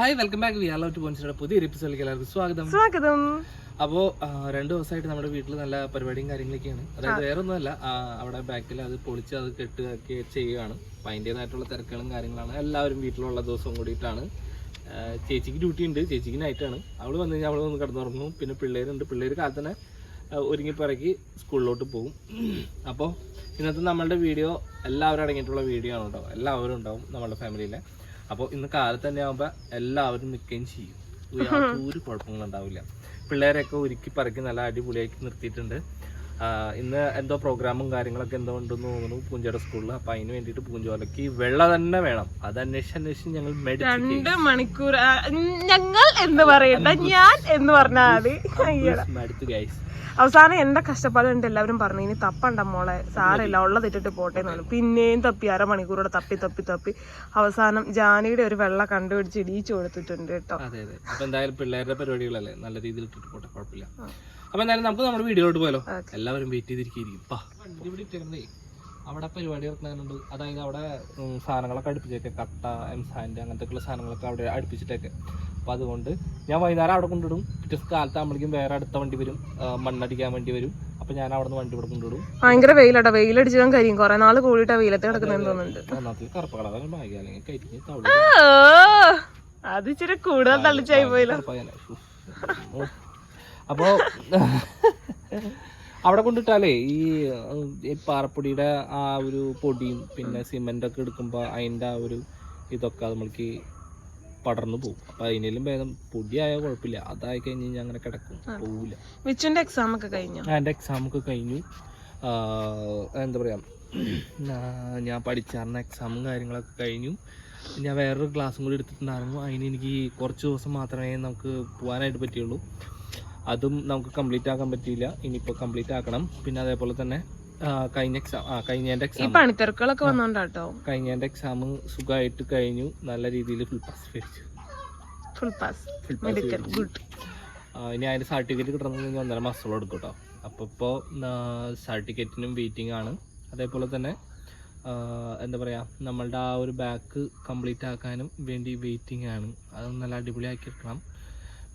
Hi welcome back we are love to പോയിന്റ്സിന്റെ പുതിയൊരു എപ്പിസോഡിലേക്ക് എല്ലാവർക്കും സ്വാഗതം. സ്വാഗതം. അപ്പോൾ രണ്ട് ദിവസമായിട്ട് നമ്മുടെ വീട്ടിൽ നല്ല പരിപാടിയും കാര്യങ്ങളൊക്കെയാണ്. അതായത് വേറെ ഒന്നുമല്ല അവിടെ ബാക്കിൽ അത് പൊളിച്ച് അത് കെട്ടുകയൊക്കെ ചെയ്യുകയാണ് അപ്പം അതിന്റെതായിട്ടുള്ള തിരക്കുകളും കാര്യങ്ങളാണ്. എല്ലാവരും വീട്ടിലുള്ള ദിവസവും കൂടിയിട്ടാണ്. ചേച്ചിക്ക് ഡ്യൂട്ടി ഉണ്ട്. ചേച്ചിക്ക് നൈറ്റാണ് അവൾ വന്നു കഴിഞ്ഞാൽ അവൾ വന്ന് കിടന്നുറങ്ങും. പിന്നെ പിള്ളേരുണ്ട്. പിള്ളേർ കാലത്ത് തന്നെ ആ, ഒരുങ്ങി പിറക്കി സ്കൂളിലോട്ട് പോകും. അപ്പോൾ ഇന്നത്തെ നമ്മളുടെ വീഡിയോ എല്ലാവരും അടങ്ങിയിട്ടുള്ള വീഡിയോ ആണ് കേട്ടോ. എല്ലാവരും ഉണ്ടാവും നമ്മളുടെ ഫാമിലിയിലെ അപ്പോൾ ഇന്ന് കാലത്ത് തന്നെ ആകുമ്പോൾ എല്ലാവരും നിൽക്കുകയും ചെയ്യും. ഒരു കുഴപ്പങ്ങളുണ്ടാവില്ല പിള്ളേരെയൊക്കെ ഒരുക്കി പറക്കി നല്ല അടിപൊളിയാക്കി നിർത്തിയിട്ടുണ്ട്. ഇന്ന് എന്തോ പ്രോഗ്രാമും കാര്യങ്ങളൊക്കെ എന്തോ ഉണ്ടെന്ന് തോന്നുന്നു പൂഞ്ചോടെ സ്കൂളിൽ അപ്പൊ അതിന് വേണ്ടിട്ട് പൂഞ്ചോലയ്ക്ക് വെള്ള തന്നെ വേണം. അത് അന്വേഷിച്ച് അന്വേഷിച്ച് ഞങ്ങൾ രണ്ട് മണിക്കൂർ ഞങ്ങൾ എന്ന് പറയട്ടെ ഞാൻ എന്ന് പറഞ്ഞാൽ മതി. ഗൈസ് അവസാനം എന്റെ കഷ്ടപ്പാട് കണ്ട് എല്ലാവരും പറഞ്ഞു ഇനി തപ്പണ്ട മോളെ സാറില്ല ഉള്ളത് ഇട്ടിട്ട് പോട്ടെ എന്ന് പറഞ്ഞു. പിന്നെയും തപ്പി അരമണിക്കൂറോടെ തപ്പി തപ്പി തപ്പി. അവസാനം ജാനിയുടെ ഒരു വെള്ള കണ്ടുപിടിച്ച് ഇടിച്ചു കൊടുത്തിട്ടുണ്ട് കേട്ടോ. അതെ അതെ. അപ്പൊ എന്തായാലും പിള്ളേരുടെ പരിപാടികളല്ലേ നല്ല രീതിയിൽ ഇട്ടിട്ട് പോട്ടെ കുഴപ്പമില്ല. അപ്പൊ എന്തായാലും നമുക്ക് നമ്മുടെ വീഡിയോയിലോട്ട് പോയാലോ? എല്ലാവരും വെയിറ്റ് ചെയ്തിരിക്കും വണ്ടി ഇവിടെ അവിടെ പരിപാടി നടക്കുന്നുണ്ട്. അതായത് അവിടെ സാധനങ്ങളൊക്കെ അടുപ്പിച്ചേക്കെ. കട്ട എം സാൻഡ് അങ്ങനത്തെ ഉള്ള സാധനങ്ങളൊക്കെ അവിടെ അടുപ്പിച്ചിട്ടേക്കെ. അപ്പൊ അതുകൊണ്ട് ഞാൻ വൈകുന്നേരം അവിടെ കൊണ്ടിടും പിറ്റേ കാലത്ത് ആകുമ്പോഴേക്കും വേറെ അടുത്ത വണ്ടി വരും. മണ്ണടിക്കാൻ വേണ്ടി വരും. അപ്പൊ ഞാൻ അവിടെ നിന്ന് വണ്ടി ഇവിടെ കൊണ്ടിടും ഭയങ്കര വെയിലട്ടോ. വെയിലടിച്ചാൽ കാര്യം. കുറെ നാൾ കൂടിയിട്ട് വെയിലത്ത് കിടക്കുന്നെന്ന് തോന്നുന്നുണ്ട്. ഒന്നാമത്തെ കറുപ്പ് കളർ ഭാഗ്യ അല്ലെങ്കിൽ കരിഞ്ഞ് തവള ആ, അത് ഇച്ചിരി കൂടുതൽ തള്ളിച്ചായി പോയില്ല. കറുപ്പായാലേ. ഉഫ്. അപ്പോ അവിടെ കൊണ്ടിട്ടാലേ ഈ പാറപ്പൊടിയുടെ ആ ഒരു പൊടിയും പിന്നെ സിമെന്റ് ഒക്കെ എടുക്കുമ്പോൾ അതിന്റെ ആ ഒരു ഇതൊക്കെ നമ്മൾക്ക് പടർന്നു പോകും. അപ്പൊ അതിനേലും ഭേദം പൊടിയായ കുഴപ്പമില്ല. അതായി കഴിഞ്ഞ് കഴിഞ്ഞാൽ അങ്ങനെ കിടക്കും. പോവില്ല വിച്ചുന്റെ എക്സാം ഒക്കെ കഴിഞ്ഞു? എന്റെ എക്സാം ഒക്കെ കഴിഞ്ഞു. ആ, എന്താ പറയാ ഞാൻ പഠിച്ചാർന്ന എക്സാമും കാര്യങ്ങളൊക്കെ കഴിഞ്ഞു. ഞാൻ വേറൊരു ക്ലാസ്സും കൂടി എടുത്തിട്ടുണ്ടായിരുന്നു. അതിന് എനിക്ക് കുറച്ച് ദിവസം മാത്രമേ നമുക്ക് പോകാനായിട്ട് പറ്റിയുള്ളൂ. അതും നമുക്ക് കംപ്ലീറ്റ് ആക്കാൻ പറ്റിയില്ല. ഇനിയിപ്പോൾ കംപ്ലീറ്റ് ആക്കണം. പിന്നെ അതേപോലെ തന്നെ കഴിഞ്ഞ എക്സാം ആ കഴിഞ്ഞതിന്റെ എക്സാം പണിത്തിരക്കുകളൊക്കെ വന്നോണ്ടാട്ടോ? കഴിഞ്ഞതിന്റെ എക്സാം സുഖമായിട്ട് കഴിഞ്ഞു. നല്ല രീതിയിൽ ഫുൾ പാസ് മേടിച്ചു full pass full pass good ഇനി അതിന്റെ സർട്ടിഫിക്കറ്റ് കിട്ടണമെങ്കിൽ ഒന്നര മാസത്തോളം എടുക്കും കേട്ടോ ഇപ്പോ ഇപ്പോൾ സർട്ടിഫിക്കറ്റിനും വെയിറ്റിംഗ് ആണ്. അതേപോലെ തന്നെ എന്താ പറയുക നമ്മളുടെ ആ ഒരു ബാക്ക് കംപ്ലീറ്റ് ആക്കാനും വേണ്ടി വെയിറ്റിംഗ് ആണ്. അത് നല്ല അടിപൊളിയാക്കി എടുക്കണം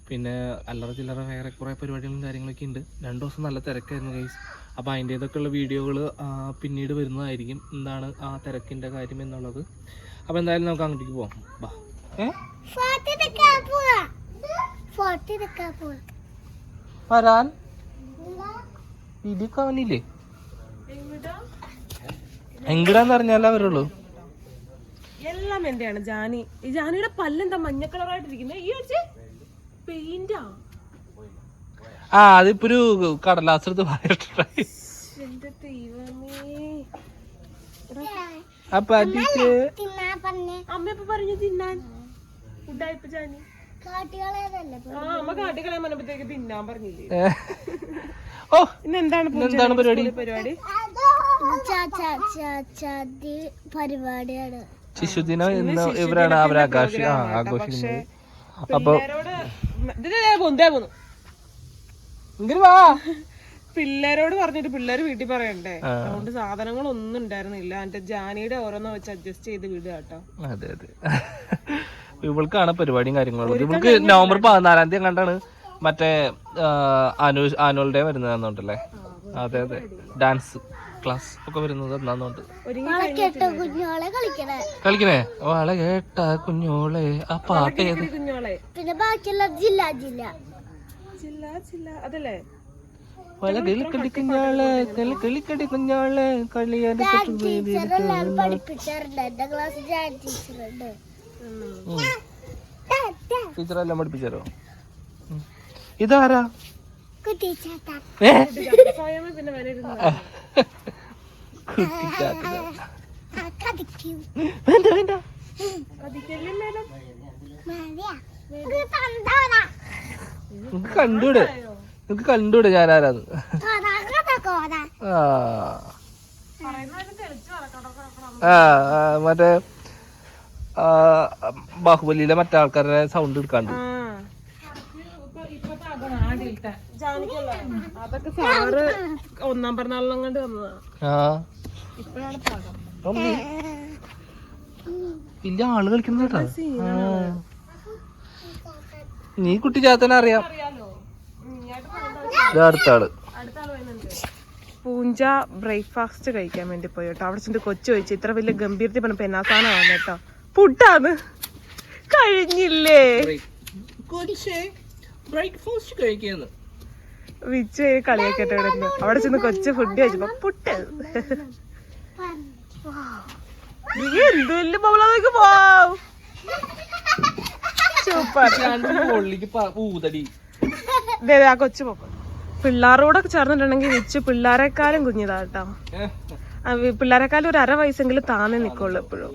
പിന്നെ അല്ലറ ചില്ലറ വേറെ കുറേ പരിപാടികളും കാര്യങ്ങളൊക്കെ ഉണ്ട്. രണ്ട് ദിവസം നല്ല തിരക്കായിരുന്നു ഗൈസ് അപ്പോൾ അതിന്റേതൊക്കെ ഉള്ള വീഡിയോകൾ പിന്നീട് വരുന്നതായിരിക്കും എന്താണ് ആ തിരക്കിന്റെ കാര്യം എന്നുള്ളത്. അപ്പോൾ എന്തായാലും നമുക്ക് അങ്ങോട്ടേക്ക് പോവാം. ബാ. വരാൻ? വീഡിയോ കാണില്ലേ എങ്കിടാന്ന് പറഞ്ഞാലേ വരുള്ളൂ. എല്ലാം എന്റെയാണ് ജാനി. ഈ ജാനിയുടെ പല്ലെന്താ മഞ്ഞ കളറായിട്ടിരിക്കുന്നത് ഈ വെച്ച് പെയിന്റാ? ആ അതിപ്പോ ഒരു കടലാസ് എടുത്ത് പറയട്ടെ എന്റെ ദൈവമേ. അപ്പൊ അതിക്ക് അമ്മ ഇപ്പൊ പറഞ്ഞു തിന്നാൻ. ജാനി ഓ ഇന്നെന്താണ്? പരിപാടി? പരിപാടി? പരിപാടിയാണ്. ശിശുദിനം ഇന്ന് ഇവരാണ് ആ ആഘോഷിക്കുന്നത്. അപ്പൊ പോന്നു, ദേ പോന്നു. എങ്കിലും വാ. പിള്ളേരോട് പറഞ്ഞിട്ട് പിള്ളേര് വീട്ടിൽ പറയണ്ടേ? അതുകൊണ്ട് അതുകൊണ്ട് സാധനങ്ങളൊന്നും ഉണ്ടായിരുന്നില്ല. എന്റെ ജാനിയുടെ ഓരോന്ന് വെച്ച് അഡ്ജസ്റ്റ് ചെയ്ത് വിടുക കേട്ടോ. അതെ അതെ. ഇവൾക്കാണ് പരിപാടിയും കാര്യങ്ങളും ഇവൾക്ക് നവംബർ പതിനാലാം തീയതി കണ്ടാണ് മറ്റേ ആനു ആനുവൽ ഡേ വരുന്നതെന്നുണ്ടല്ലേ അതെ അതെ. ഡാൻസ്. ക്ലാസ് ഒക്കെ വരുന്നത് എന്നാന്നുണ്ട് ഒരുങ്ങി കേട്ട കുഞ്ഞോളെ കളിക്കണേ. കളിക്കണേ? വള കേട്ട കുഞ്ഞോളെ ആ പാട്ട് ഏത്? കുഞ്ഞോളെ പിന്നെ ബാക്കിയുള്ള ജില്ല ജില്ല. അതല്ലേ? വള കിളിക്കടി കുഞ്ഞോളെ കിളിക്കടി പഠിപ്പിച്ചാരോ. ഇതാരാ? ഏ? വേണ്ട വേണ്ട. കണ്ടൂടെ? നിങ്ങക്ക് കണ്ടൂടെ ഞാൻ ആരാന്ന് ആ. മറ്റേ ആ, ബാഹുബലിയിലെ മറ്റേ ആൾക്കാരുടെ സൗണ്ട് എടുക്കാണ്ട് ആ ജാനിക്കല്ല അതൊക്കെ സാറ് ഒന്നാം പിറന്നാളിനും കണ്ട് വന്നതാ. വലിയ ആൾ കളിക്കുന്ന കേട്ടോ. നീ കുട്ടി ചാത്തനെ അറിയാം. അടുത്ത ആൾ അടുത്ത ആൾ. പൂഞ്ച ബ്രേക്ക്ഫാസ്റ്റ് കഴിക്കാൻ വേണ്ടി പോയി കേട്ടോ. അവിടെ ചെന്ന് കൊച്ചു ചോദിച്ചു. ഇത്ര വലിയ ഗംഭീരത്തിൽ പറഞ്ഞപ്പോ എന്നാ സാധനമാണ് കേട്ടോ. പുട്ടാണ് കഴിഞ്ഞില്ലേ? ബ്രേക്ക്ഫാസ്റ്റ് കഴിക്കുന്നു. വിച്ച് കളിയാക്കിട്ട് ഇടുന്നു അവിടെ ചെന്ന് കൊച്ചു ഫുഡ് കഴിച്ചപ്പോ പുട്ട്. നീ എന്ത് വലിയ ബൗളാതൊക്കെ പോവാം സൂപ്പർ. ആ കൊച്ചു പോക്കോ പിള്ളാരോടെ ചേർന്നിട്ടുണ്ടെങ്കിൽ വിച്ച് പിള്ളാരെക്കാളും കുഞ്ഞിതാ കേട്ടോ. പിള്ളാരെക്കാളും ഒരു അര വയസ്സെങ്കിലും താന്നെ നിക്കുള്ളൂ എപ്പോഴും.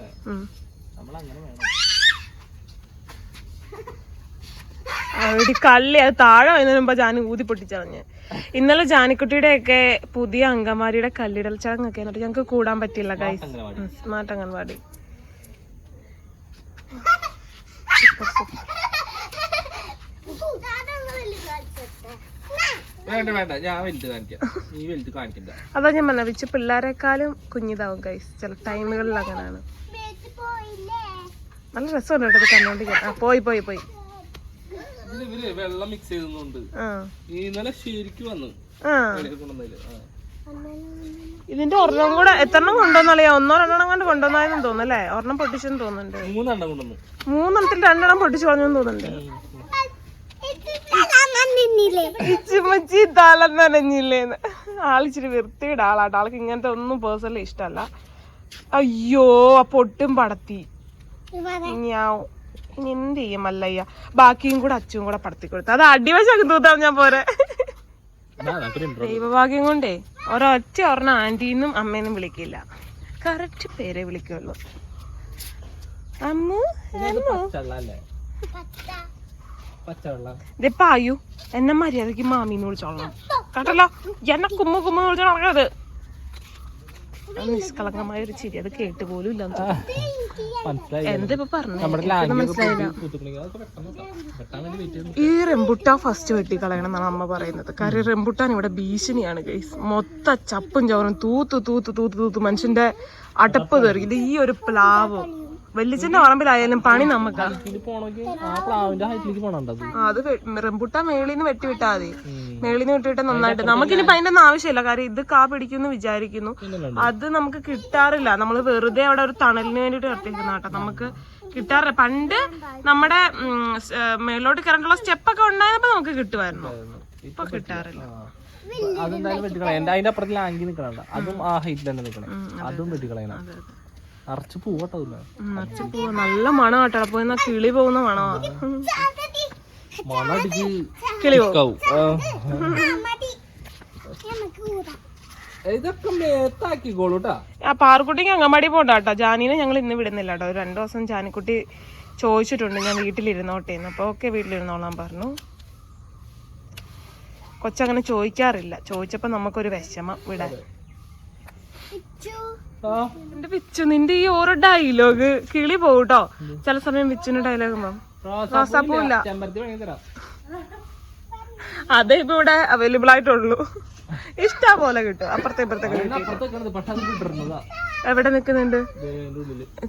അവിടെ കള്ളി അത് താഴെ വരുന്നതിന് മുമ്പ് ജാനി ഊതി പൊട്ടിച്ചറിഞ്ഞ്. ഇന്നലെ ജാനിക്കുട്ടിയുടെ ഒക്കെ പുതിയ അങ്കമാരിയുടെ കല്ലിടൽ ചടങ്ങൊക്കെ എന്നിട്ട് ഞങ്ങൾക്ക് കൂടാൻ പറ്റില്ല ഗൈസ് അംഗനവാടി. സ്മാർട്ട് അംഗൻവാടി. വേണ്ട വേണ്ട. ഞാൻ വലുത് കാണിക്കാം. നീ വലുത് കാണിക്കണ്ട. അതാ ഞാൻ പറഞ്ഞ വിച്ച് പിള്ളേരെക്കാളും കുഞ്ഞിതാവും ഗൈസ് ചില ടൈമുകളിൽ അങ്ങനെയാണ് നല്ല രസമുണ്ട് കേട്ടോ ഇത് കണ്ടോണ്ടിരിക്കാൻ. പോയി പോയി പോയി. ഇവർ വെള്ളം മിക്സ് ചെയ്തുന്നുണ്ട് ആ. ഇന്നലെ ശരിക്കും വന്നു. ഇതിന്റെ ഒരെണ്ണം കൂടെ എത്രണ്ണം കൊണ്ടുവന്നറിയാം ഒന്നോ രണ്ടെണ്ണം കൊണ്ട് കൊണ്ടുവന്നായെന്ന് തോന്നുന്നു അല്ലേ? ഒരെണ്ണം പൊട്ടിച്ചെന്ന് തോന്നുന്നുണ്ട്. മൂന്നെണ്ണം കൊണ്ടുവന്നു. മൂന്നെണ്ണത്തിൽ രണ്ടെണ്ണം പൊട്ടിച്ചു കളഞ്ഞെന്ന് തോന്നുന്നുണ്ട്. തല നനഞ്ഞില്ലേന്ന്. ആളിച്ചിരി വൃത്തിയുടെ ആളാട്ടോ. ആൾക്ക് ഇങ്ങനത്തെ ഒന്നും പേഴ്സണലി ഇഷ്ടമല്ല. അയ്യോ ആ പൊട്ടും പടത്തി. ഞാവും ഇനി എന്ത് ചെയ്യും മല്ലയ്യ ബാക്കിയും കൂടെ അച്ചും കൂടെ പടത്തി കൊടുത്തു അത് അടിവശം തൂത്താ ഞാൻ പോരെ. ദൈവഭാഗ്യം കൊണ്ടേ ഒരൊറ്റ ഒരെണ്ണം ആന്റിന്നും അമ്മേന്നും വിളിക്കില്ല. കറക്റ്റ് പേരെ വിളിക്കുള്ളൂ. അമ്മു ഇത് പച്ചവെള്ളം അല്ലേ പച്ചവെള്ളം. ദേ പായു എന്നെ മര്യാദയ്ക്ക് മാമീന്ന് വിളിച്ചോളണം കേട്ടല്ലോ? എന്നെ കുമ്മ കുമ്മ വിളിച്ചോളത് നടക്കരുത് നിഷ്കളങ്കമായ ഒരു ചിരി അത് കേട്ട് പോലും ഇല്ല ഈ റെമ്പുട്ടാൻ ഫസ്റ്റ് വെട്ടി കളയണം എന്നാണ് അമ്മ പറയുന്നത്. കാര്യം റെമ്പുട്ടാൻ ഇവിടെ ഭീഷണിയാണ് ഗൈസ് മൊത്ത ചപ്പും ചോറും തൂത്ത് തൂത്ത് തൂത്ത് തൂത്ത് മനുഷ്യന്റെ അടപ്പ് തെറി ഇത് ഈ ഒരു പ്ലാവ്? വല്യച്ഛന്റെ പറമ്പിലായാലും പണി നമുക്ക് അത്. റംബുട്ടാ നിന്ന് വെട്ടിവിട്ടാ മതി. മേളിൽ നിന്ന് വിട്ടിട്ട് നന്നായിട്ട്. നമുക്കിനിപ്പോ അതിന്റെ ഒന്നും ആവശ്യമില്ല. കാര്യം ഇത് കാ പിടിക്കുന്നു വിചാരിക്കുന്നു. അത് നമുക്ക് കിട്ടാറില്ല. നമ്മൾ വെറുതെ അവിടെ ഒരു തണലിന് വേണ്ടിട്ട് നിർത്തിയിരിക്കുന്ന കേട്ടോ. നമുക്ക് കിട്ടാറില്ല. പണ്ട് നമ്മുടെ മേളിലോട്ട് കയറാനുള്ള സ്റ്റെപ്പൊക്കെ ഉണ്ടായിരുന്നപ്പോ നമുക്ക് കിട്ടുമായിരുന്നു. ഇപ്പൊ കിട്ടാറില്ല. അതെന്തായാലും വെട്ടിക്കളയാം. അതിന്റെ അപ്പുറത്തിൽ ലാങ്കി നിക്കണണ്ട അതും ആ ഹൈറ്റിൽ തന്നെ നിക്കണേ അതും വെട്ടിക്കളയണം. അറച്ചു പൂവട്ടോ ഇതിൽ. ഉം, നിറച്ച് പോവാ. നല്ല മണം കേട്ടോ എന്നാ കിളി പോകുന്ന മണമാ മണം അടിച്ച് കിളി പോകും. ആ. ഇതൊക്കെ മേത്താക്കിക്കോളൂട്ടാ ആ പാറുക്കുട്ടിക്ക് അങ്ങമാടി പോണ്ട കേട്ടോ ജാനീനെ ഞങ്ങൾ ഇന്ന് വിടുന്നില്ല കേട്ടോ ഒരു രണ്ടു ദിവസം ജാനിക്കുട്ടി ചോദിച്ചിട്ടുണ്ട്. ഞാൻ വീട്ടിലിരുന്നോട്ടെ എന്ന് അപ്പോൾ ഓക്കെ വീട്ടിലിരുന്നോളാൻ പറഞ്ഞു. കൊച്ചങ്ങനെ ചോദിക്കാറില്ല. ചോദിച്ചപ്പോ നമുക്കൊരു വിഷമം. വിടാൻ. എന്റെ വിച്ചു നിന്റെ ഈ ഓരോ ഡയലോഗ് കിളി പോകട്ടോ ചില സമയം വിച്ചുവിന്റെ ഡയലോഗ് റോസാപ്പൂവില്ല. അതെ ഇപ്പൊ ഇവിടെ അവൈലബിൾ ആയിട്ടുള്ളൂ. ഇഷ്ടാ പോലെ കിട്ടും. അപ്പുറത്തെ ഇപ്പുറത്തെ എവിടെ നിക്കുന്നുണ്ട്?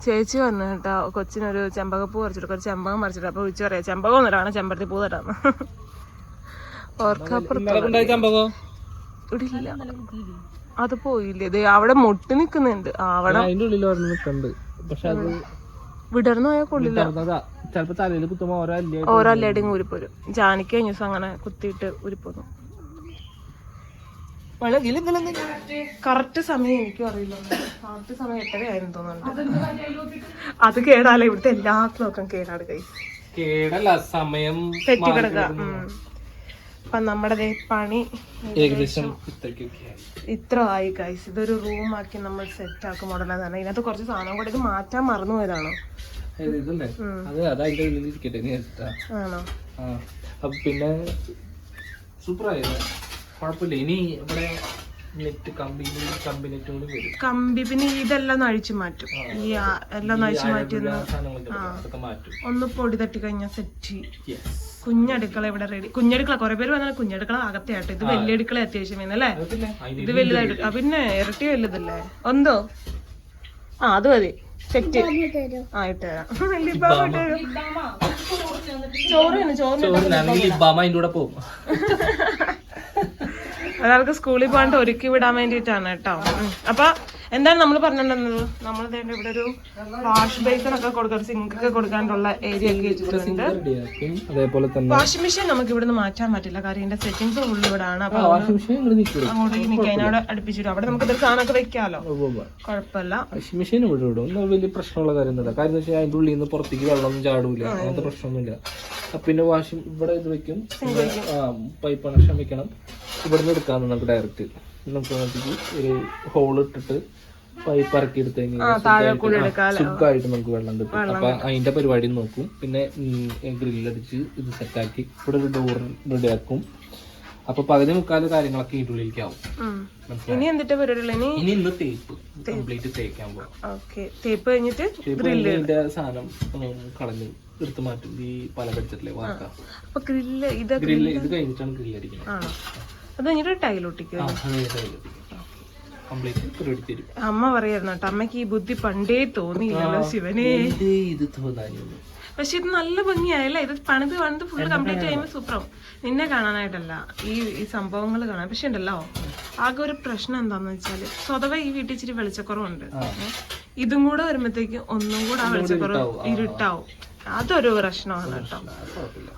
ചേച്ചി വന്നു കേട്ടോ കൊച്ചിനൊരു ചെമ്പകപ്പൂ പറിച്ചിട്ട് ഒരു ചെമ്പകം പറിച്ചിട്ട് അപ്പൊ വിളിച്ചു പറയാം. ചെമ്പകം ഒന്നും തരാണ് ചെമ്പരത്തി പൂ തരാന്ന് ഓർക്കാപ്പുറത്ത് ഇവിടെ ഇല്ല. അത് പോയില്ലേ? ദേ അവിടെ മുട്ടി നിക്കുന്നുണ്ട്. ആ, അവിടെ അതിന്റെ ഉള്ളിൽ ഒരെണ്ണം നിക്കണ്ട്. പക്ഷെ അത് വിടർന്നു പോയാൽ കൊള്ളില്ല. ചിലപ്പോ തലയിൽ കുത്തുമ്പോ ഓരോ അല്ലേ ഓരോ അല്ലേടിയും ഊരിപ്പോരും. ജാനിക്ക് കഴിഞ്ഞ ദിവസം അങ്ങനെ കുത്തിയിട്ട് ഊരിപ്പോന്നു. കറക്റ്റ് സമയം എനിക്കും അറിയില്ല. കറക്റ്റ് സമയം എട്ടരയായിരുന്നു തോന്നുന്നുണ്ട്. അത് കേടാല ഇവിടുത്തെ എല്ലാ ക്ലോക്കും കേടാട് കൈ കേടല്ല സമയം തെറ്റിക്കിടക്കുക അപ്പൊ നമ്മുടെ പണി ഏകദേശം ഇത്ര ആയി ഗൈസ് ഇതൊരു റൂം ആക്കി നമ്മൾ സെറ്റ് ആക്കും ഉടനെ ഇതിനകത്ത് കുറച്ച് സാധനം കൂടെ ഇത് മാറ്റാൻ മറന്നു പോയതാണോ? ആണോ? അപ്പൊ പിന്നെ ആയിരുന്നു കുഴപ്പമില്ല. ഇനി ഇവിടെ നെറ്റ് കമ്പി കമ്പി നെറ്റും കൂടി വരും. കമ്പി പിന്നെ ഇതെല്ലാം അഴിച്ചു മാറ്റും. ഈ എല്ലാം അഴിച്ചു മാറ്റി. ഒന്ന് പൊടി തട്ടി കഴിഞ്ഞാൽ സെറ്റ്. കുഞ്ഞടുക്കള ഇവിടെ റെഡി കുഞ്ഞടുക്കള കുറെ പേര് പറഞ്ഞാൽ കുഞ്ഞടുക്കള അകത്തെ ആട്ടെ. ഇത് വലിയ അടുക്കള അത്യാവശ്യം അല്ലേ? ഇത് വലുതായിട്ട് ആ പിന്നെ ഇരട്ടി വലുതല്ലേ? എന്തോ ആ അത് മതി. സെറ്റ്. ആ ഇട്ടുതരാം ചോറിന് കൂടെ പോകും. ഒരാൾക്ക് സ്കൂളിൽ പോകാണ്ട് ഒരുക്കി വിടാൻ വേണ്ടിട്ടാണ് കേട്ടോ. അപ്പൊ എന്താണ് നമ്മൾ പറഞ്ഞിട്ടുണ്ടെന്നത് നമ്മൾ ഇവിടെ ഒരു വാഷ് ബേസിൻ ഒക്കെ കൊടുക്കാൻ സിങ്ക് ഒക്കെ കൊടുക്കാനുള്ള ഏരിയ ഒക്കെ വെച്ചിട്ടുണ്ട്. അതേപോലെ തന്നെ വാഷിംഗ് മെഷീൻ നമുക്ക് ഇവിടുന്ന് മാറ്റാൻ പറ്റില്ല കാര്യം ഇതിന്റെ സെറ്റിംഗ്സ് ഉള്ളിൽ ഇവിടെ ആണ് അപ്പൊ അങ്ങോട്ടേക്ക് അവിടെ അടുപ്പിച്ചിടും. അവിടെ നമുക്ക് സാധനമൊക്കെ വെക്കാമല്ലോ കുഴപ്പമില്ല. വാഷിംഗ് മെഷീൻ ഇവിടെ ഇടും. വലിയ പ്രശ്നമുള്ള കാര്യം എന്ന് വെച്ചാൽ അതിന്റെ ഉള്ളിൽ നിന്ന് പുറത്തേക്ക് വെള്ളമൊന്നും ചാടൂല. അങ്ങനത്തെ പ്രശ്നമൊന്നുമില്ല. പിന്നെ വാഷിംഗ് ഇവിടെ ഇത് വെക്കും. പൈപ്പ് കണക്ഷൻ വെക്കണം ഇവിടെ നിന്ന് എടുക്കാം നമുക്ക് ഡയറക്റ്റ് നമുക്ക് ഒരു ഹോൾ ഇട്ടിട്ട് പൈപ്പ് ഇറക്കി എടുത്ത് കഴിഞ്ഞാൽ സുഖമായിട്ട് നമുക്ക് വെള്ളം കിട്ടും. അപ്പൊ അതിന്റെ പരിപാടി നോക്കും. പിന്നെ ഗ്രില്ലടിച്ച് ഇത് സെറ്റാക്കി ഇവിടെ ഒരു ഡോർ റെഡിയാക്കും അപ്പൊ പകുതി മുക്കാൽ കാര്യങ്ങളൊക്കെ ഉം. ഇനി എന്തിട്ട് പരിപാടിയുള്ള ഇനി? ഇനി ഇന്ന് തേപ്പ്. കംപ്ലീറ്റ് തേക്കാൻ പോകാം തേപ്പ് കഴിഞ്ഞിട്ട് ഇതിന്റെ സാധനം കളഞ്ഞ് എടുത്ത് മാറ്റും. ഈ പല കടിച്ചിട്ടില്ലേ വാർക്ക. അപ്പൊ ഗ്രില്ല് ഇത് ഗ്രില്ല് ഇത് കഴിഞ്ഞിട്ടാണ് ഗ്രില്ല് അടിക്കുന്നത് അത് കഴിഞ്ഞിട്ട് ടൈലൊട്ടിക്കും കംപ്ലീറ്റ് തരും. അമ്മ പറയായിരുന്നു കേട്ടോ അമ്മയ്ക്ക് ഈ ബുദ്ധി പണ്ടേ തോന്നിയില്ലല്ലോ ശിവനെ. ഇത് തോന്നാനില്ല. പക്ഷെ ഇത് നല്ല ഭംഗിയായല്ലേ? ഇത് പണിത് പണിത് ഫുള്ള് കംപ്ലീറ്റ് ചെയ്യുമ്പോൾ സൂപ്പറാവും. നിന്നെ കാണാനായിട്ടല്ല ഈ ഈ സംഭവങ്ങൾ കാണാൻ. പക്ഷെ ഉണ്ടല്ലോ ആകെ ഒരു പ്രശ്നം എന്താന്ന് വെച്ചാൽ സ്വതവേ ഈ വീട്ടിൽ ഇച്ചിരി വെളിച്ചക്കുറവുണ്ട്? ഇതും കൂടെ വരുമ്പോഴത്തേക്ക് ഒന്നും കൂടെ ആ വെളിച്ചക്കുറവ് ഇരുട്ടാവും. അതൊരു പ്രശ്നമാണ് കേട്ടോ.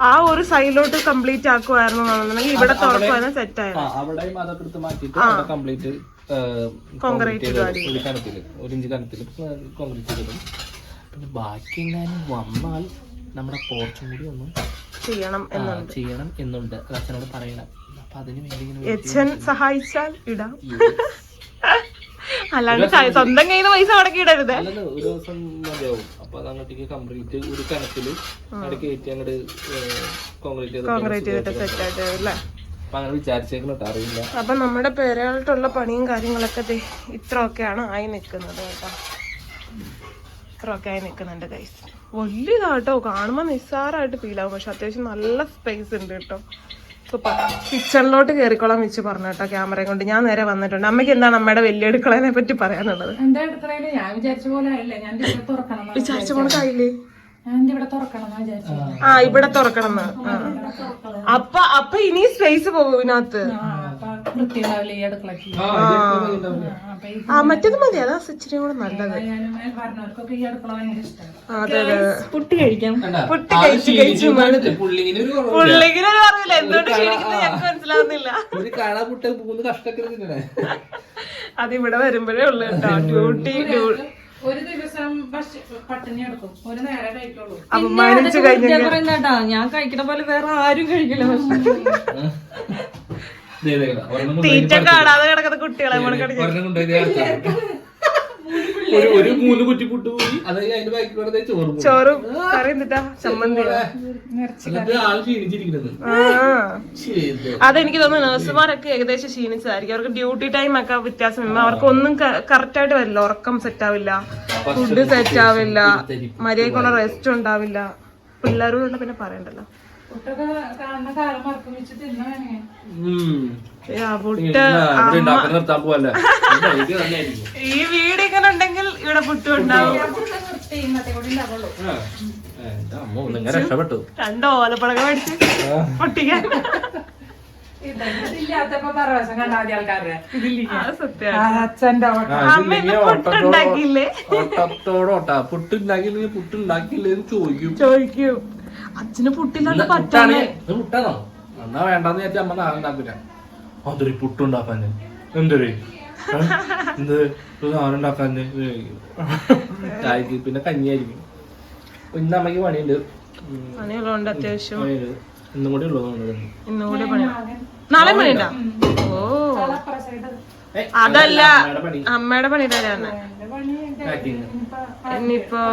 ആ ഒരു സൈഡിലോട്ട് കംപ്ലീറ്റ് ആക്കുമായിരുന്നു എന്നുണ്ടെങ്കിൽ ഇവിടെ തുറക്കുവാനും സെറ്റ് ആയിരുന്നു. അവിടെയും അതൊക്കെ എടുത്ത് മാറ്റിയിട്ട് കംപ്ലീറ്റ് കോൺക്രീറ്റ് ഒരു കനത്തിൽ ഒരു ഇഞ്ച് കനത്തിൽ കോൺക്രീറ്റ് ചെയ്തിടും. പിന്നെ ബാക്കി എങ്ങാനും വന്നാൽ നമ്മുടെ പോർച്ചും കൂടി ഒന്ന് ചെയ്യണം ചെയ്യണം എന്നുണ്ട്. അച്ഛനോട് പറയണം. അപ്പൊ അതിന് വേണ്ടി സഹായിച്ചാൽ ഇടാം. അല്ലാണ്ട് സ്വന്തം കയ്യിൽ നിന്ന് പൈസ മുടക്കിയിടരുത്. അല്ലല്ല ഒരു ദിവസം മതിയാവും. അപ്പൊ കംപ്ലീറ്റ് ഒരു കയറ്റി അങ്ങോട്ട് കോൺക്രീറ്റ് ചെയ്ത് കോൺക്രീറ്റ് ചെയ്തിട്ട് സെറ്റ് ആയിട്ട് അല്ലേ? അപ്പൊ അങ്ങനെ വിചാരിച്ചേക്കണം അറിയില്ല. അപ്പൊ നമ്മുടെ പേരായിട്ടുള്ള പണിയും കാര്യങ്ങളൊക്കെ ദേ ഇത്രയൊക്കെയാണ് ആയി നിൽക്കുന്നത് കേട്ടോ. ഒക്കെ ആയി നിൽക്കുന്നുണ്ട് കൈസ് വലിയതാട്ടോ കാണുമ്പോൾ നിസ്സാരമായിട്ട് ഫീൽ ആവും. പക്ഷെ അത്യാവശ്യം നല്ല സ്പേസ് ഉണ്ട് കേട്ടോ. സൂപ്പർ കിച്ചണിലോട്ട് കയറിക്കോളാം വെച്ച് പറഞ്ഞു കേട്ടോ ക്യാമറയും കൊണ്ട്. ഞാൻ നേരെ വന്നിട്ടുണ്ട്. അമ്മയ്ക്ക് എന്താണ് അമ്മയുടെ വലിയ അടുക്കളനെ പറ്റി പറയാനുള്ളത്? വിചാരിച്ച പോലെ ആയില്ലേ? ഞാൻ ദേ ഇവിടെ തുറക്കണം എന്നാ വിചാരിച്ച പോണക്കായില്ലേ ഞാൻ ഇവിടെ തുറക്കണം എന്നാ വിചാരിച്ചു ആ ഇവിടെ തുറക്കണം അപ്പൊ അപ്പൊ ഇനി സ്പേസ് പോകും ഇതിനകത്ത്. വൃത്തിയുണ്ടാവില്ല ഈ അടുക്കളക്ക് ആ, മറ്റേത് മതി. അതാ ഇച്ചിരി കൂടെ നല്ലത്. പറഞ്ഞവർക്കൊക്കെ ഈ അടുക്കള ഭയങ്കര ഇഷ്ടമാണ് അതെ അതെ. പുട്ട് കഴിക്കാം? പുട്ട് കഴിച്ച് ക്ഷീണിച്ച് വന്നിട്ട് പുള്ളിങ്ങിന് ഒരു കുറവില്ല. അറിയില്ല എന്തുകൊണ്ട് ക്ഷീണിക്കുന്നത് ഞങ്ങൾക്ക് മനസ്സിലാവുന്നില്ല. ഒരു പുട്ട് മൂന്ന് കഷ്ടൊക്കെ തിന്നണേ. അത് ഇവിടെ വരുമ്പോഴേ ഉള്ളു കേട്ടോ. ഡ്യൂട്ടി ഒരു ദിവസം പട്ടിണി എടുക്കും ഒരു നേരം കഴിക്കുള്ളൂ അപമാനിച്ചു കഴിഞ്ഞ പറയുന്നേട്ടാ ഞാൻ കഴിക്കുന്ന പോലെ വേറെ ആരും കഴിക്കില്ല തീറ്റ കാണാതെ കിടക്കുന്ന കുട്ടികളെ ഒരു ഒരു മൂന്ന് കുറ്റി പുട്ട് പോയി അത് അതിന്റെ ബാക്കി വെറുതെ ചോറും. ചോറും കറി എന്നിട്ട് ആൾ ക്ഷീണിച്ചിരിക്കുന്നത്. ആ. ചെയ്ത് അതെനിക്ക് തോന്നുന്നു നഴ്സുമാരൊക്കെ ഏകദേശം ക്ഷീണിച്ചതായിരിക്കും. അവർക്ക് ഡ്യൂട്ടി ടൈം ഒക്കെ വ്യത്യാസം അവർക്ക് ഒന്നും കറക്റ്റ് ആയിട്ട് വരില്ല. ഉറക്കം സെറ്റ് ആവില്ല. ഫുഡ് സെറ്റ് ആവില്ല. മര്യാദക്കുള്ള റെസ്റ്റ് ഉണ്ടാവില്ല. പിള്ളേരും ഉണ്ട് പിന്നെ പറയണ്ടല്ലോ. പുട്ടൊക്കെ കാണുന്ന കാലം മറക്കും വെച്ച്. ഈ വീട് ഇങ്ങനെ ഉണ്ടെങ്കിൽ ഇവിടെ പുട്ടും ഉണ്ടാവും. രക്ഷപ്പെട്ടു. രണ്ട് ഓലപ്പടക മേടിച്ച് പൊട്ടിക്കാൻ. ഇല്ലാത്തപ്പോ പരവശം കണ്ട ആദ്യ ആൾക്കാരുടെ ആ സത്യം. ആ, അമ്മ ഇന്ന് പുട്ടുണ്ടാക്കിയില്ലേ ഓട്ടത്തോടോട്ടാ പുട്ടുണ്ടാക്കിയില്ലെങ്കിൽ പുട്ടുണ്ടാക്കിയില്ലേ എന്ന് ചോദിക്കും. ചോദിക്കും. അച്ഛന് പുട്ടില്ലാണ്ട് പറ്റാണ് പുട്ടാണോ. എന്നാ വേണ്ടെന്ന് വിചാരിച്ച അമ്മ നാളെ ഉണ്ടാക്കില്ല അതൊരു പുട്ടുണ്ടാക്കാന്. എന്തൊരു? എന്ത്? സാധനം ഉണ്ടാക്കാന്. പിന്നെ കഞ്ഞിയായിരിക്കും. ഇന്ന് അമ്മയ്ക്ക് പണിയുണ്ട്. പണിയുള്ളതുകൊണ്ട് അത്യാവശ്യം. ഇന്നും കൂടി ഉള്ളതുകൊണ്ട് ഇന്നും കൂടി പണി. നാളെ പണിയുണ്ടോ? ഓ. അതല്ല. അമ്മയുടെ പണി. തരാന്ന് ഇനിയിപ്പോ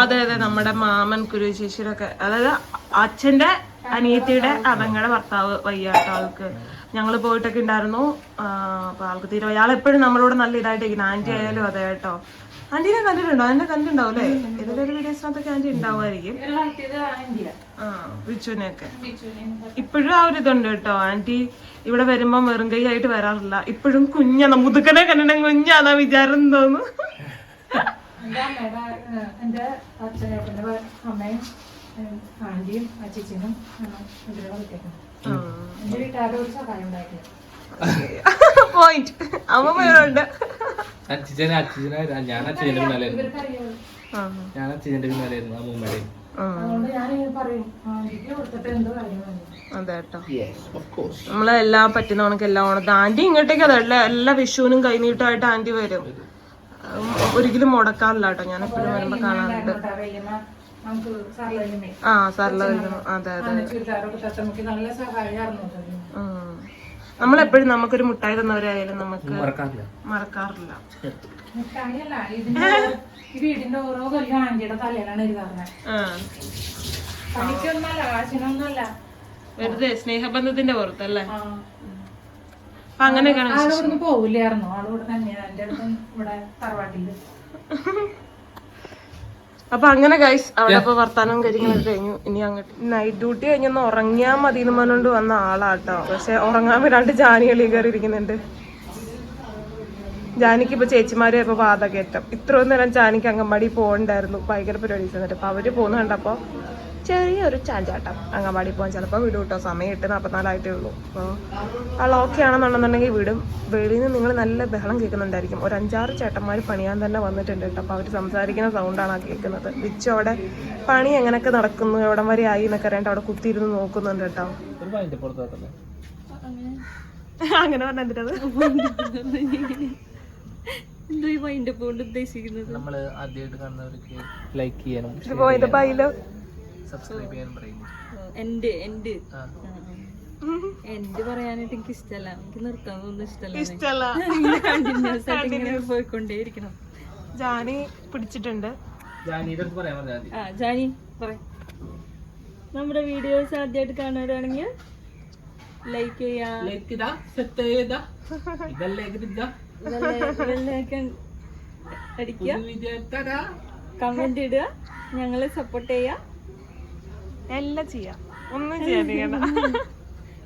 അതെ അതെ നമ്മുടെ മാമൻ കുരു ചേച്ചിയുടെ അതായത് അച്ഛന്റെ അനിയത്തിയുടെ അവങ്ങളുടെ ഭർത്താവ് വയ്യാത്ത ആൾക്ക് ഞങ്ങൾ പോയിട്ടൊക്കെ ഉണ്ടായിരുന്നു. അപ്പൊ ആൾക്ക് തീരെ അയാൾ എപ്പോഴും നമ്മളോട് നല്ല ഇതായിട്ടിരിക്കുന്നു. ആന്റി ആയാലും അതെ കേട്ടോ. ആന്റിനെ കണ്ടിട്ടുണ്ടോ? എന്നെ കണ്ടിട്ടുണ്ടാവും അല്ലേ ഏതൊരു വീഡിയോസിനകത്തൊക്കെ ആന്റി ഉണ്ടാവുമായിരിക്കും. ആ വിച്ചുവിനെയൊക്കെ. ഇപ്പോഴും ആ ഒരു ഇതുണ്ട് കേട്ടോ. ആന്റി ഇവിടെ വരുമ്പോ വെറും കൈ ആയിട്ട് വരാറില്ല. ഇപ്പോഴും കുഞ്ഞാണ് മുതുക്കനെ കണ്ടിട്ട് കുഞ്ഞാന്നാ വിചാരം തോന്നുന്നു എന്റെ അമ്മയുടെ അച്ഛനേട്ടന്റെ ഭ- അമ്മയും അച്ഛനും വീട്ടുകാരുടെ ഒരു സഹായം ഉണ്ടായിട്ടില്ല. പോയിന്റ് അമ്മമ്മയോടുണ്ട് അച്ഛനെ അച്ഛനെ ഞാൻ അച്ഛന്റെ പിന്നാലായിരുന്നു ആ, ഞാൻ അച്ഛന്റെ പിന്നാലായിരുന്നു ആ ആ, അതുകൊണ്ട് ഞാനിങ്ങനെ പറയും ആന്റിക്ക് കൊടുത്തിട്ട് എന്ത് കാര്യം വന്നു അതെ യെസ് ഓഫ് കോഴ്സ് നമ്മളെ എല്ലാം പറ്റുന്ന കണക്ക് എല്ലാം ഓണത്ത് ആന്റി ഇങ്ങോട്ടേക്ക് അതല്ല എല്ലാ വിഷുവിനും കൈനീട്ടമായിട്ട് ആന്റി വരും. ഒരിക്കലും മുടക്കാറില്ല കേട്ടോ ഞാൻ എപ്പോഴും വരുമ്പോ കാണാറുണ്ട്. ആ സർല വരുന്നു അതെ അതെ. നല്ല സഹായമായിരുന്നു. നമ്മളെപ്പോഴും നമുക്കൊരു മുട്ടായി തന്നവരായാലും നമുക്ക് മറക്കാറില്ല. ഇതിന്റെ വീടിന്റെ ഓരോ കൊല്ലം ആന്റിയുടെ തലയിലാണ് എഴുതാറുന്നത് ആ. പണിക്കൊന്നല്ല കാശിനൊന്നല്ല വെറുതെ സ്നേഹബന്ധത്തിന്റെ പുറത്തല്ലേ? ആ. അപ്പൊ അങ്ങനെയൊക്കെയാണ് പോവില്ലായിരുന്നു. തന്നെയാണ് എന്റെ അടുത്ത് ഇവിടെ തറവാട്ടിൽ. അപ്പൊ അങ്ങനെ ഗൈസ് അവിടെ ഇപ്പൊ വർത്താനം കാര്യങ്ങളൊക്കെ കഴിഞ്ഞു. ഇനി അങ്ങോട്ട് നൈറ്റ് ഡ്യൂട്ടി കഴിഞ്ഞൊന്ന് ഉറങ്ങിയാ മതി എന്ന് പറഞ്ഞുകൊണ്ട് വന്ന ആളാട്ടോ. പക്ഷെ ഉറങ്ങാൻ വരാണ്ട് ജാനി കളി കയറി ഇരിക്കുന്നുണ്ട്. ജാനിക്ക് ഇപ്പൊ ചേച്ചിമാരെ ഇപ്പൊ വാതകേറ്റം ഇത്രയും നേരം ജാനിക്ക് അംഗൻവാടി പോകണ്ടായിരുന്നു. ഭയങ്കര പരിപാടി എന്നിട്ട് അപ്പൊ അവർ പോകുന്ന കണ്ടപ്പോ ചെറിയൊരു ചാഞ്ചാട്ടം അംഗൻവാടി പോകാൻ ചിലപ്പോൾ വിടും കേട്ടോ സമയം എട്ട് നാൽപ്പത്തിനാലായിട്ടേ ഉള്ളൂ. അപ്പോൾ ആൾ ഓക്കെ ആണെന്നുണ്ടെന്നുണ്ടെങ്കിൽ വിടും. വെളിയിൽ നിന്ന് നിങ്ങൾ നല്ല ബഹളം കേൾക്കുന്നുണ്ടായിരിക്കും. ഒരു അഞ്ചാറ് ചേട്ടന്മാര് പണിയാൻ തന്നെ വന്നിട്ടുണ്ട് കേട്ടോ. അപ്പോൾ അവർ സംസാരിക്കുന്ന സൗണ്ടാണ് ആ കേൾക്കുന്നത്. വിച്ചു അവിടെ പണി എങ്ങനെയൊക്കെ നടക്കുന്നു എവിടം വരെ ആയി എന്നൊക്കെ അറിയാണ്ട് അവിടെ കുത്തിയിരുന്ന് നോക്കുന്നുണ്ട് കേട്ടോ. നമ്മൾ ആദ്യമായിട്ട് കാണുന്നവർക്ക് ലൈക്ക് ചെയ്യാനും സബ്സ്ക്രൈബ് ചെയ്യാനും പറയുന്നു എൻഡ് എൻഡ്. എൻഡ് എന്റെ പറയാനായിട്ട് എനിക്ക് ഇഷ്ടമല്ല എനിക്ക് ഇഷ്ടമല്ല ഇഷ്ടല്ല. കണ്ടിന്യൂസ് ആയിട്ട് ഇങ്ങനെ പോയിക്കൊണ്ടേയിരിക്കണം. ജാനി പിടിച്ചിട്ടുണ്ട്. ആ ജാനി പറ നമ്മുടെ വീഡിയോസ് ആദ്യമായിട്ട് കാണുന്നവരാണെങ്കിൽ ലൈക്ക് ചെയ്യാം. ലൈക്ക് ഇതാ സെറ്റ് ചെയ്താ. ഇതല്ലേ ഇതാ ബെല്ലൈക്കൺ അടിക്കുക. കമന്റ് ഇടുക. ഞങ്ങളെ സപ്പോർട്ട് ചെയ്യാ എല്ലാം ചെയ്യാം ഒന്നും ചെയ്യാതിരിക്കണ്ട.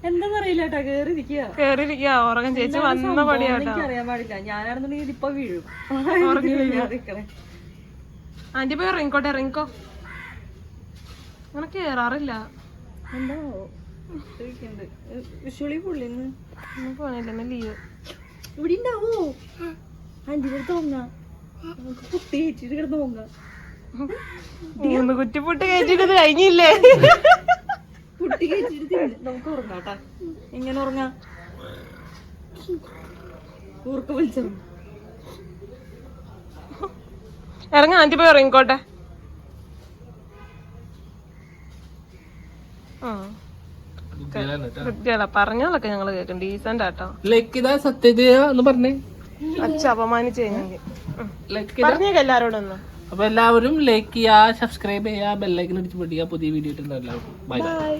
എന്താന്നറിയില്ല കേട്ടോ കേറി കേറിയിരിക്കുക ഉറങ്ങാൻ ചേച്ചി വന്ന പണിയാട്ടോ എനിക്കറിയാൻ പാടില്ല. ഞാനാണെന്നുണ്ടെങ്കിൽ ഇതിപ്പോ വീഴും. ആന്റി പോയി ഇറങ്ങിക്കോട്ടെ ഇറങ്ങിക്കോ അങ്ങനെ കേറാറില്ല. എന്താ? വിഷുളി പുള്ളിന്ന് പോണില്ല ലീവ് ഇവിടെ ഉണ്ടാവോ? അഞ്ചിന്റെ അടുത്ത് നമുക്ക് കുത്തി കയറ്റിട്ട് കിടന്ന് പോങ്ങാം. മൂന്ന് കുറ്റിപ്പുട്ട് കയറ്റിട്ട് കഴിഞ്ഞില്ലേ? കുട്ടി തിന്ന്. നമുക്ക് ഉറങ്ങാട്ടാ എങ്ങനെ ഉറങ്ങാ? ഊർക്ക് വിളിച്ചു? ഇറങ്ങ ആന്റി പോയി ഇറങ്ങിക്കോട്ടെ കുട്ടികളാ പറഞ്ഞാലൊക്കെ ഞങ്ങൾ കേൾക്കും. ഡീസന്റ് ആട്ടോ. ലൈക്ക് ഇതാ സത്യത എന്ന് പറഞ്ഞേ. അച്ഛ അപമാനിച്ചു കഴിഞ്ഞെങ്കിൽ. പറഞ്ഞേക്ക എല്ലാരോടും ഒന്ന്. അപ്പൊ എല്ലാവരും ലൈക്ക് ചെയ്യാ സബ്സ്ക്രൈബ് ചെയ്യാ ബെല്ലൈക്കൻ അടിച്ച് പൊടിയാ പുതിയ വീഡിയോ ഇട്ടുണ്ടാവും എല്ലാവർക്കും ബൈ ബൈ